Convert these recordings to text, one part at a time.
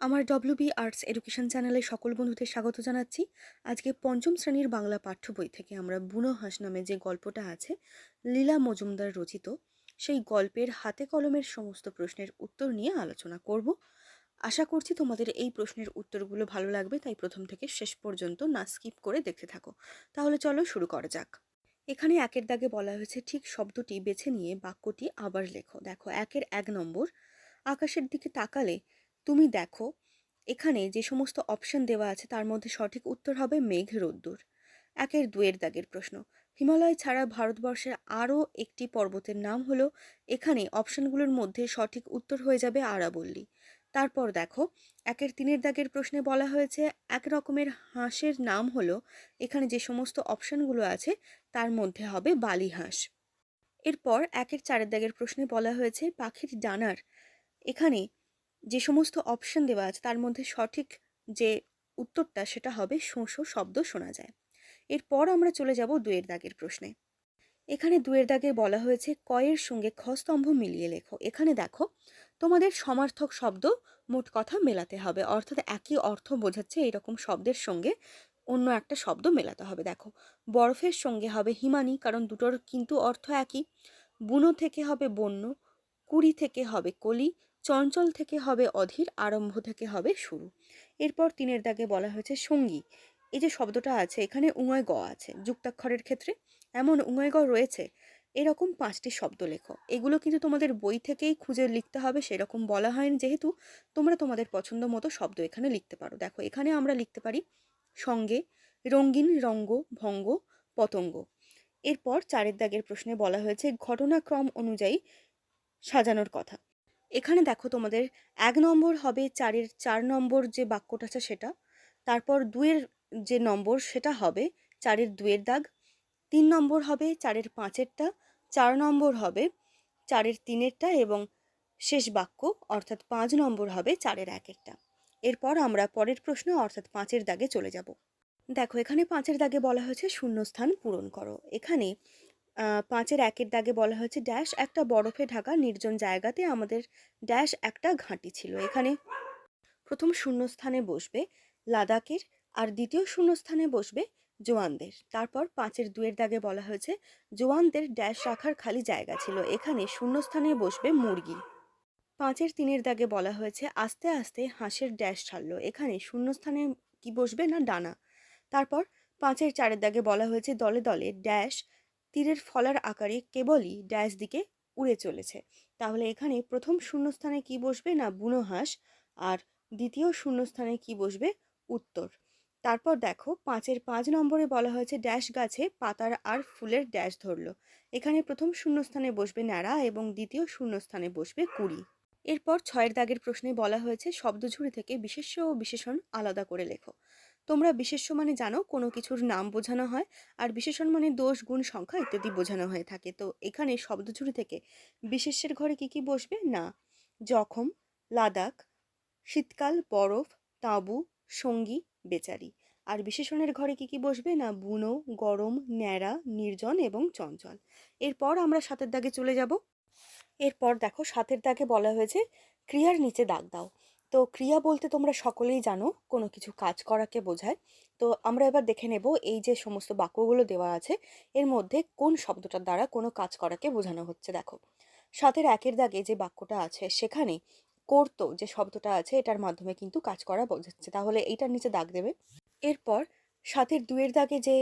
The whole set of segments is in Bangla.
আমার ডব্লিউবি আর্টস এডুকেশন চ্যানেলে সকল বন্ধুদের স্বাগত জানাচ্ছি। আজকে পঞ্চম শ্রেণির বাংলা পাঠ্য বই থেকে আমরা বুনো হাঁস নামে যে গল্পটা আছে, লীলা মজুমদার রচিত, সেই গল্পের হাতে কলমের সমস্ত প্রশ্নের উত্তর নিয়ে আলোচনা করব। আশা করছি তোমাদের এই প্রশ্নের উত্তরগুলো ভালো লাগবে, তাই প্রথম থেকে শেষ পর্যন্ত না স্কিপ করে দেখতে থাকো। তাহলে চলো শুরু করা যাক। এখানে একের দাগে বলা হয়েছে, ঠিক শব্দটি বেছে নিয়ে বাক্যটি আবার লেখো। দেখো, একের এক নম্বর, আকাশের দিকে তাকালে তুমি দেখো, এখানে যে সমস্ত অপশন দেওয়া আছে তার মধ্যে সঠিক উত্তর হবে মেঘ রোদ্দুর। একের দুয়ের দাগের প্রশ্ন। হিমালয় ছাড়া ভারতবর্ষের আরও একটি পর্বতের নাম হলো, এখানে অপশনগুলোর মধ্যে সঠিক উত্তর হয়ে যাবে আরাবল্লী। তারপর দেখো, একের তিনের দাগের প্রশ্নে বলা হয়েছে, এক রকমের হাঁসের নাম হলো, এখানে যে সমস্ত অপশনগুলো আছে তার মধ্যে হবে বালি হাঁস। এরপর একের চারের দাগের প্রশ্নে বলা হয়েছে, পাখির ডানার, এখানে যে সমস্ত অপশন দেওয়া আছে, তার মধ্যে সঠিক যে উত্তরটা সেটা হবে শোঁশো শব্দ শোনা যায়। এরপর আমরা চলে যাব দুয়ের দাগের প্রশ্নে। এখানে দুয়ের দাগে বলা হয়েছে, কয়ের সঙ্গে খস্তম্ভ মিলিয়ে লেখো। এখানে দেখো, তোমাদের সমার্থক শব্দ মোট কথা মেলাতে হবে। অর্থাৎ একই অর্থ বোঝাচ্ছে এরকম শব্দের সঙ্গে অন্য একটা শব্দ মেলাতে হবে। দেখো, বরফের সঙ্গে হবে হিমানি, কারণ দুটোর কিন্তু অর্থ একই। বুনো থেকে হবে বন্য, কুড়ি থেকে হবে কলি চঞ্চল থেকে হবে অধীর, আরম্ভ থেকে হবে শুরু। এরপর তিনের দাগে বলা হয়েছে সঙ্গী। এই যে শব্দটা আছে, এখানে উঙয় গ আছে। যুক্তাক্ষরের ক্ষেত্রে এমন উঙয় গ রয়েছে, এরকম পাঁচটি শব্দ লেখো। এগুলো কিন্তু তোমাদের বই থেকেই খুঁজে লিখতে হবে, সেরকম বলা হয়নি। যেহেতু তোমরা তোমাদের পছন্দ মতো শব্দ এখানে লিখতে পারো। দেখো, এখানে আমরা লিখতে পারি সঙ্গে রঙ্গিন রঙ্গ, ভঙ্গ, পতঙ্গ। এরপর চারের দাগের প্রশ্নে বলা হয়েছে ঘটনাক্রম অনুযায়ী সাজানোর কথা। এখানে দেখো তোমাদের এক নম্বর হবে চারের চার নম্বর যে বাক্যটা আছে সেটা, তারপর দুয়ের যে নম্বর সেটা হবে চারের দুয়ের দাগ, তিন নম্বর হবে চারের পাঁচেরটা, চার নম্বর হবে চারের তিনেরটা এবং শেষ বাক্য অর্থাৎ পাঁচ নম্বর হবে চারের একেরটা। এরপর আমরা পরের প্রশ্ন অর্থাৎ পাঁচের দাগে চলে যাব। দেখো এখানে পাঁচের দাগে বলা হয়েছে শূন্যস্থান পূরণ করো। এখানে পাঁচের একের দাগে বলা হয়েছে ড্যাশ একটা বরফে ঢাকা নির্জন জায়গাতে আমাদের ড্যাশ একটা ঘাঁটি ছিল। এখানে প্রথম শূন্যস্থানে বসবে লাদাখের আর দ্বিতীয় শূন্যস্থানে বসবে জোয়ানদের। তারপর পাঁচের দুয়ের দাগে বলা হয়েছে জোয়ানদের ড্যাশ রাখার খালি জায়গা ছিল। এখানে শূন্যস্থানে বসবে মুরগি। পাঁচের তিনের দাগে বলা হয়েছে আস্তে আস্তে হাঁসের ড্যাশ ছাড়লো। এখানে শূন্যস্থানে কি বসবে না ডানা? তারপর পাঁচের চারের দাগে বলা হয়েছে দলে দলে ড্যাশ তীরের ফলার আকারে কেবলই ড্যাশ দিকে উড়ে চলেছে। তাহলে এখানে প্রথম শূন্যস্থানে কি বসবে না বুনো হাঁস? আর দ্বিতীয় শূন্যস্থানে কি বসবে? উত্তর। তারপর দেখো, পাঁচের পাঁচ নম্বরে বলা হয়েছে ড্যাশ গাছে পাতার আর ফুলের ড্যাশ ধরলো। এখানে প্রথম শূন্যস্থানে বসবে ন্যাড়া এবং দ্বিতীয় শূন্যস্থানে বসবে কুড়ি। এরপর ছয়ের দাগের প্রশ্নে বলা হয়েছে শব্দঝুড়ি থেকে বিশেষ্য ও বিশেষণ আলাদা করে লেখো। তোমরা বিশেষ্য মানে জানো কোনো কিছুর নাম বোঝানো হয়, আর বিশেষণ মানে দোষ, গুণ, সংখ্যা ইত্যাদি বোঝানো হয়ে থাকে। তো এখানে শব্দঝুড়ি থেকে বিশেষ্যের ঘরে কি কি বসবে? না, জখম, লাদাখ, শীতকাল, বরফ, তাঁবু, সঙ্গী, বেচারি। আর বিশেষণের ঘরে কি কি বসবে? না, বুনো, গরম, ন্যাড়া, নির্জন এবং চঞ্চল। এরপর আমরা সাতের দাগে চলে যাব। এরপর দেখো সাতের দাগে বলা হয়েছে, ক্রিয়ার নিচে দাগ দাও। তো ক্রিয়া বলতে তোমরা সকলেই জানো, কোনো কিছু কাজ করাকে বোঝায়। তো আমরা এবার দেখে নেব এই যে সমস্ত বাক্যগুলো দেওয়া আছে, এর মধ্যে কোন শব্দটার দ্বারা কোনো কাজ করাকে বোঝানো হচ্ছে, দেখো। সাতের একের দাগে যে বাক্যটা আছে, সেখানে করতো যে শব্দটা আছে, এটার মাধ্যমে কিন্তু কাজ করা বোঝাচ্ছে। তাহলে এইটার নিচে দাগ দেবে। এরপর সাতের দুয়ের দাগে যে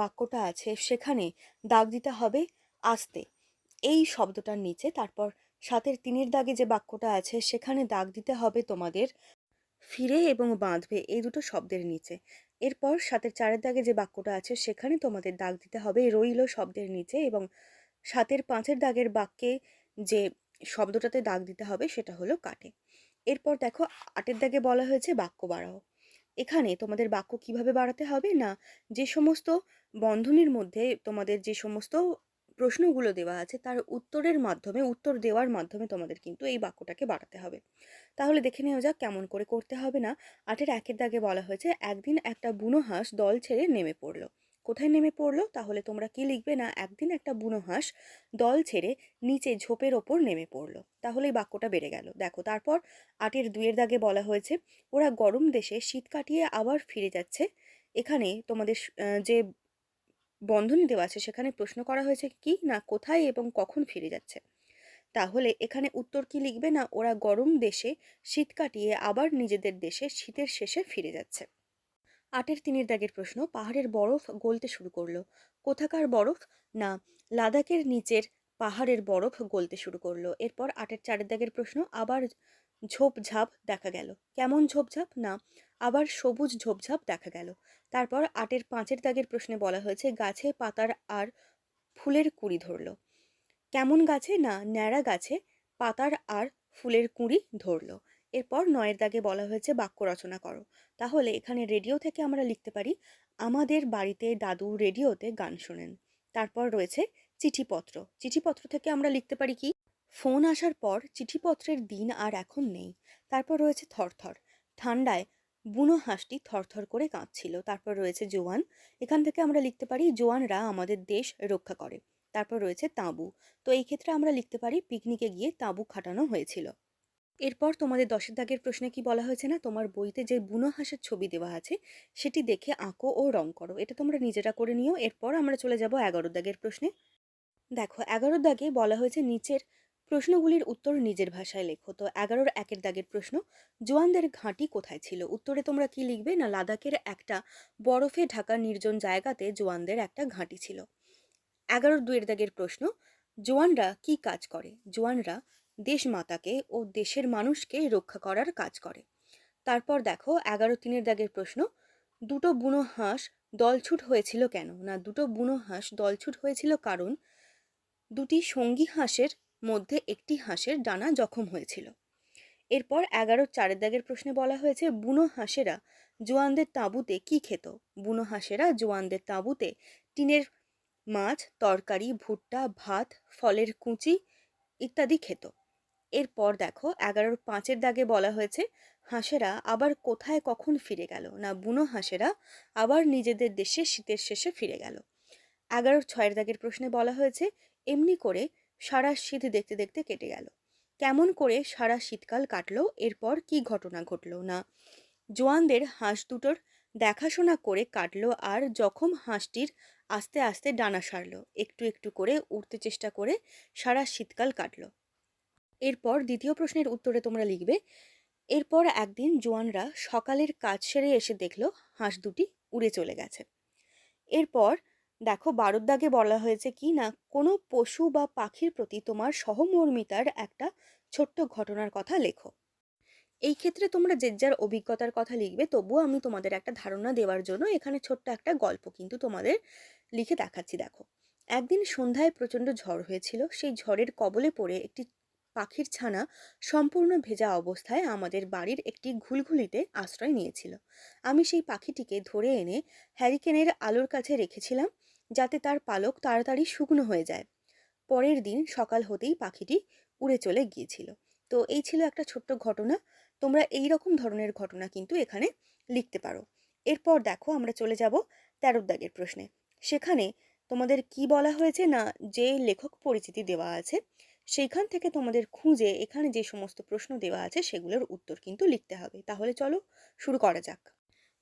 বাক্যটা আছে, সেখানে দাগ দিতে হবে আস্তে এই শব্দটার নিচে, তারপর সাতের তিনের দাগে যে বাক্যটা আছে, সেখানে দাগ দিতে হবে তোমাদের ফিরে এবং বাঁধবে এই দুটো শব্দের নিচে। এরপর সাতের চারের দাগে যে বাক্যটা আছে, সেখানে তোমাদের দাগ দিতে হবে রইল শব্দের নিচে এবং সাতের পাঁচের দাগের বাক্যে যে শব্দটাতে দাগ দিতে হবে, সেটা হলো কাটে। এরপর দেখো, আটের দাগে বলা হয়েছে বাক্য বাড়াও। এখানে তোমাদের বাক্য কীভাবে বাড়াতে হবে না, যে সমস্ত বন্ধনীর মধ্যে তোমাদের যে সমস্ত প্রশ্নগুলো দেওয়া আছে, তার উত্তরের মাধ্যমে, উত্তর দেওয়ার মাধ্যমে তোমাদের কিন্তু এই বাক্যটাকে বাড়াতে হবে। তাহলে দেখে নেওয়া যাক কেমন করে করতে হবে না। আটের একের দাগে বলা হয়েছে, একদিন একটা বুনো হাঁস দল ছেড়ে নেমে পড়ল। কোথায় নেমে পড়ল? তাহলে তোমরা কি লিখবে না, একদিন একটা বুনো হাঁস দল ছেড়ে নিচে ঝোপের ওপর নেমে পড়ল। তাহলে এই বাক্যটা বেড়ে গেল। দেখো, তারপর আটের দুয়ের দাগে বলা হয়েছে, ওরা গরম দেশে শীত কাটিয়ে আবার ফিরে যাচ্ছে। এখানে তোমাদের যে বন্ধনী দেওয়া আছে। সেখানে প্রশ্ন করা হয়েছে কি না, কোথায় এবং কখন ফিরে যাচ্ছে। তাহলে এখানে উত্তর কি লিখবে না, ওরা গরম দেশে শীত কাটিয়ে আবার নিজেদের দেশে শীতের শেষে ফিরে যাচ্ছে। আটের তিনের দাগের প্রশ্ন, পাহাড়ের বরফ গলতে শুরু করল। কোথাকার বরফ? না, লাদাখের নিচের পাহাড়ের বরফ গলতে শুরু করল। এরপর আটের চারের দাগের প্রশ্ন, আবার ঝোপঝাপ দেখা গেল। কেমন ঝোপঝাপ? না, আবার সবুজ ঝোপঝাপ দেখা গেল। তারপর আটের পাঁচের দাগের প্রশ্নে বলা হয়েছে, গাছে পাতার আর ফুলের কুড়ি ধরলো। কেমন গাছে? না, ন্যাড়া গাছে পাতার আর ফুলের কুঁড়ি ধরলো। এরপর নয়ের দাগে বলা হয়েছে, বাক্য রচনা করো। তাহলে এখানে রেডিও থেকে আমরা লিখতে পারি, আমাদের বাড়িতে দাদু রেডিওতে গান শোনেন। তারপর রয়েছে চিঠিপত্র। চিঠিপত্র থেকে আমরা লিখতে পারি কি? ফোন আসার পর চিঠিপত্রের দিন আর এখন নেই। তারপর রয়েছে থরথর। ঠান্ডায় বুনো হাঁসটি থরথর করে কাঁদছিল। তারপর রয়েছে জোয়ান। এখান থেকে আমরা লিখতে পারি, জোয়ানরা আমাদের দেশ রক্ষা করে। তারপর রয়েছে তাঁবু। তো এই ক্ষেত্রে আমরা লিখতে পারি, পিকনিকে গিয়ে তাঁবু খাটানো হয়েছিল। এরপর তোমাদের দশের দাগের প্রশ্নে কি বলা হয়েছে না? তোমার বইতে যে বুনো হাঁসের ছবি দেওয়া আছে, সেটি দেখে আঁকো ও রং করো। এটা তোমরা নিজেরা করে নিও। এরপর আমরা চলে যাব এগারো দাগের প্রশ্নে। দেখো, এগারো দাগে বলা হয়েছে, নিচের প্রশ্নগুলির উত্তর নিজের ভাষায় লেখো। তো এগারোর একের দাগের প্রশ্ন, জোয়ানদের ঘাঁটি কোথায় ছিল? উত্তরে তোমরা কি লিখবে? না, লাদাখের একটা বরফে ঢাকা নির্জন জায়গাতে জোয়ানদের একটা ঘাঁটি ছিল। এগারোর দুয়ের দাগের প্রশ্ন, জোয়ানরা কি কাজ করে? জোয়ানরা দেশ মাতাকে ও দেশের মানুষকে রক্ষা করার কাজ করে। তারপর দেখো, এগারো তিনের দাগের প্রশ্ন, দুটো বুনো হাঁস দলছুট হয়েছিল কেন? না, দুটো বুনো হাঁস দলছুট হয়েছিল কারণ দুটি সঙ্গী হাঁসের মধ্যে একটি হাঁসের ডানা জখম হয়েছিল। এরপর এগারো চারের দাগের প্রশ্নে বলা হয়েছে, বুনো হাঁসেরা জোয়ানদের তাঁবুতে কি খেত? বুনো হাঁসেরা জোয়ানদের তাঁবুতে টিনের মাছ, তরকারি, ভুট্টা, ভাত, ফলের কুঁচি ইত্যাদি খেত। এরপর দেখো, এগারোর পাঁচের দাগে বলা হয়েছে, হাঁসেরা আবার কোথায় কখন ফিরে গেল? না, বুনো হাঁসেরা আবার নিজেদের দেশে শীতের শেষে ফিরে গেল। এগারোর ছয়ের দাগের প্রশ্নে বলা হয়েছে, এমনি করে সারা শীত দেখতে দেখতে কেটে গেল। কেমন করে সারা শীতকাল কাটলো, এরপর কি ঘটনা ঘটলো না? জোয়ানদের হাঁস দুটোর দেখাশোনা করে কাটলো আর জখম হাঁসটির আস্তে আস্তে ডানা সারলো, একটু একটু করে উঠতে চেষ্টা করে সারা শীতকাল কাটলো। এরপর দ্বিতীয় প্রশ্নের উত্তরে তোমরা লিখবে, এরপর একদিন জোয়ানরা সকালের কাজ সেরে এসে দেখল হাঁস দুটি উড়ে চলে গেছে। এরপর দেখো বারোর দাগে বলা হয়েছে কি না, কোনো পশু বা পাখির প্রতি তোমার সহমর্মিতার একটা ছোট্ট ঘটনার কথা লেখো। এই ক্ষেত্রে তোমরা যে যার অভিজ্ঞতার কথা লিখবে, তবুও আমি তোমাদের একটা ধারণা দেওয়ার জন্য এখানে ছোট্ট একটা গল্প কিন্তু তোমাদের লিখে দেখাচ্ছি, দেখো। একদিন সন্ধ্যায় প্রচণ্ড ঝড় হয়েছিল, সেই ঝড়ের কবলে পড়ে একটি পাখির ছানা সম্পূর্ণ ভেজা অবস্থায় আমাদের বাড়ির একটি ঘুলঘুলিতে আশ্রয় নিয়েছিল। আমি সেই পাখিটিকে ধরে এনে হ্যারিকেনের আলোর কাছে রেখেছিলাম যাতে তার পালক তাড়াতাড়ি শুকনো হয়ে যায়। পরের দিন সকাল হতেই পাখিটি উড়ে চলে গিয়েছিল। তো এই ছিল একটা ছোট্ট ঘটনা। তোমরা এই রকম ধরনের ঘটনা কিন্তু এখানে লিখতে পারো। এরপর দেখো আমরা চলে যাব তেরো দাগের প্রশ্নে। সেখানে তোমাদের কি বলা হয়েছে না যে লেখক পরিচিতি দেওয়া আছে, সেইখান থেকে তোমাদের খুঁজে এখানে যে সমস্ত প্রশ্ন দেওয়া আছে সেগুলোর উত্তর কিন্তু লিখতে হবে। তাহলে চলো শুরু করা যাক।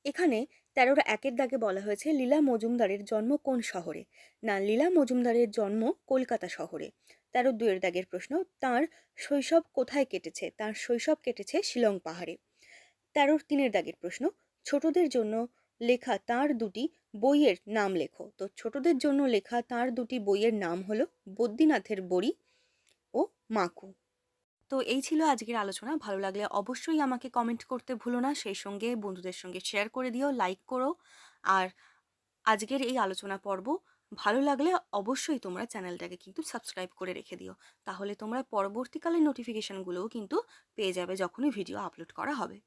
এখানে তেরোর একের দাগে বলা হয়েছে, লীলা মজুমদারের জন্ম কোন শহরে? না, লীলা মজুমদারের জন্ম কলকাতা শহরে। তেরো দুয়ের দাগের প্রশ্ন, তার শৈশব কোথায় কেটেছে? তার শৈশব কেটেছে শিলং পাহাড়ে। তেরোর তিনের দাগের প্রশ্ন, ছোটদের জন্য লেখা তার দুটি বইয়ের নাম লেখো। তো ছোটদের জন্য লেখা তার দুটি বইয়ের নাম হলো বদ্রীনাথের বড়ি ও মাকু। তো এই ছিল আজকের আলোচনা। ভালো লাগলে অবশ্যই আমাকে কমেন্ট করতে ভুলো না। সেই সঙ্গে বন্ধুদের সঙ্গে শেয়ার করে দিও লাইক করো। আর আজকের এই আলোচনা পর্ব ভালো লাগলে অবশ্যই তোমরা চ্যানেলটাকে কিন্তু সাবস্ক্রাইব করে রেখে দিও। তাহলে তোমরা পরবর্তীকালে নোটিফিকেশানগুলোও কিন্তু পেয়ে যাবে যখনই ভিডিও আপলোড করা হবে।